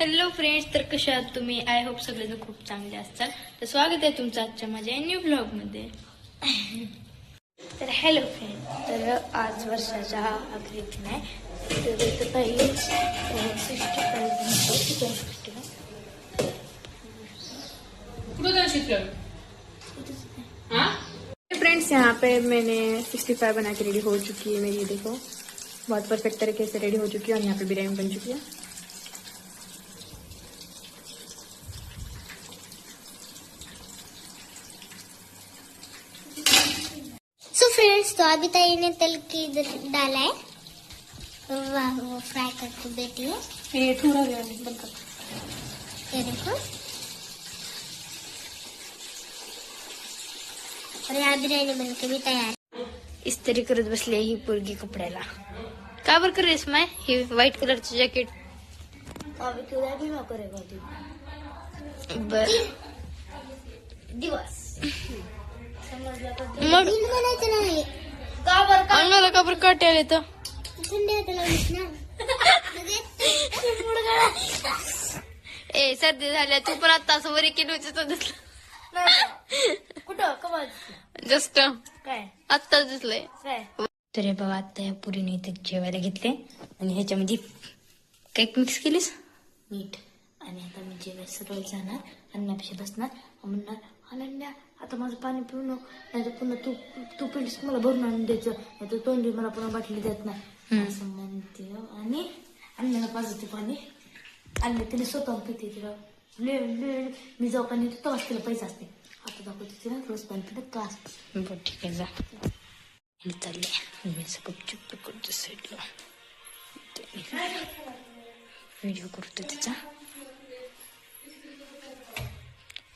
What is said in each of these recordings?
Hello friends तर कशा आहात तुम्ही? आय होप सगळेजण खूप चांगले असतात. तर स्वागत आहे तुमचं आजच्या माझ्या न्यू ब्लॉगमध्ये तर हॅलो फ्रेंड तर आज वर्षाचा हा आखरी दिन आहे. तर इथं काही सिक्स्टी फ्रेंड्स यहाँ पे मैंने 65 बना के रेडी हो चुकी है मेरी देखो। बहुत परफेक्ट तरीके से रेडी हो चुकी है और यहाँ पे बिरयानी बन चुकी है। सो फ्रेंड्स तो अभी ने तेल की डाला है। वाह वो फ्राई करके बेटी है। ये थोड़ा बंद कर। ये देखो। और यहाँ बिरयानी बन के भी तैयार इस्त्री करत बसली आहे ही पोरगी कपड्याला का बरं करेस माय हे व्हाईट कलरचं जॅकेट अभी तुला भी नको रे कधी बर। दिवस। अंगाला का बरं काटे आले तर थंडी आहे. त्याला ना ए सर्दी झाल्या तू पण आता असं वरी केली होती तर कुठं कवा जस्ट काय आत्ताच दिसलंय. काय तर हे बघा आता या पुरीने इथे जेवायला घेतले आणि ह्याच्यामध्ये केक मिक्स केलीस? मीठ. आणि आता मी जेवायला सरळ जाणार अन्नापेक्षा बसणार. म्हणणार अनन्या आता माझं पाणी पिऊ नको नाही तर पुन्हा तू तू पिलीस मला भरून आणून द्यायचं नाही तर तोंडी मला पुन्हा बाटली देत नाही. असं म्हणते आणि अन्नाला पाजते पाणी. आणि तिने स्वतः पिते तिला मी जाऊ पाणी तेव्हाच तिला पैसे असते. आता दाखवते तिला रोज पाणी पिणं का असते. बरं ठीक आहे जा. चालले. मी असं गपचूप पकडतो साईडला व्हिडिओ करतो त्याचा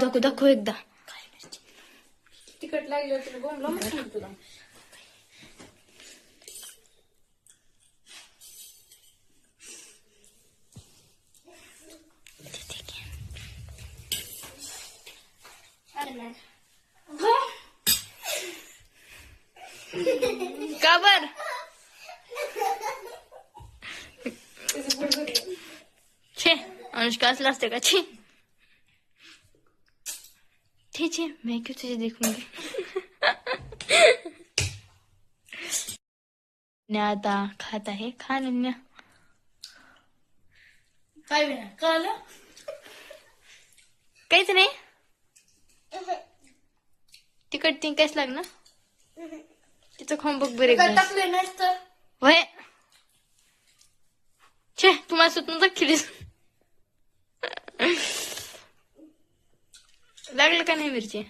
दाखव दाखव एकदा. तिकट लागलं तुला. बोंबला मग तुला बर छे अनुष्का असलं असते का छे छे छे मैं क्यों तुझे देखूंगी आता खात आहे खा नन्या काय कळलं काहीच नाही तिकट तीन काहीच लागणार तिचं बघ बरे टाकले नाहीस तर वय छे तुम्हाला सुटून दाखवलीस लागलं का नाही मिरची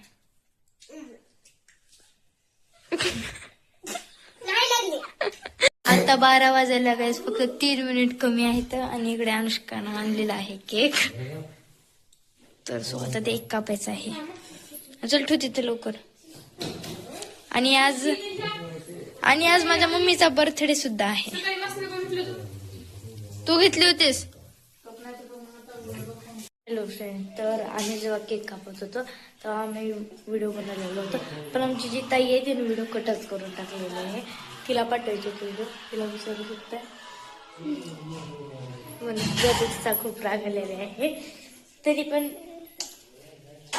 आता बारा वाजायला गायस फक्त तीन मिनिट कमी आहेत आणि इकडे अनुष्कानं आणलेला आहे केक तर सो आता ते एक कापायचं आहे. चल ठू तिथे लवकर. आणि आज आणि आज माझ्या मम्मीचा बर्थडे सुद्धा आहे. तू घेतली होतीस? फ्रेंड तर आम्ही जेव्हा केक कापत होतो तेव्हा आम्ही व्हिडिओ बनवलेला होतो. पण आमची जी ताई आहे तिने व्हिडिओ कटच करून टाकलेला आहे. तिला पाठवायचे होते व्हिडिओ तिला विचारू शकता? म्हणून खूप राग आलेला आहे. तरी पण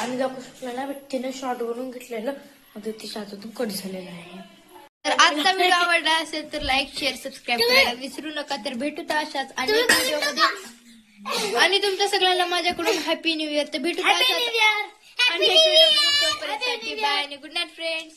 आम्ही दाखवू शकलो ना बट तिने शॉर्ट बनवून घेतलेलं. मग तिच्या हातातून कट झालेलं आहे. तर आजचा व्हिडिओ आवडला असेल तर लाईक शेअर सबस्क्राईब करायला विसरू नका. तर भेटू तर अशाच आणि व्हिडिओमध्ये. आणि तुमच्या सगळ्यांना माझ्याकडून हॅपी न्यू इयर तर भेटू Happy New Year! आणि Happy New Year! बाय आणि गुड नाईट फ्रेंड्स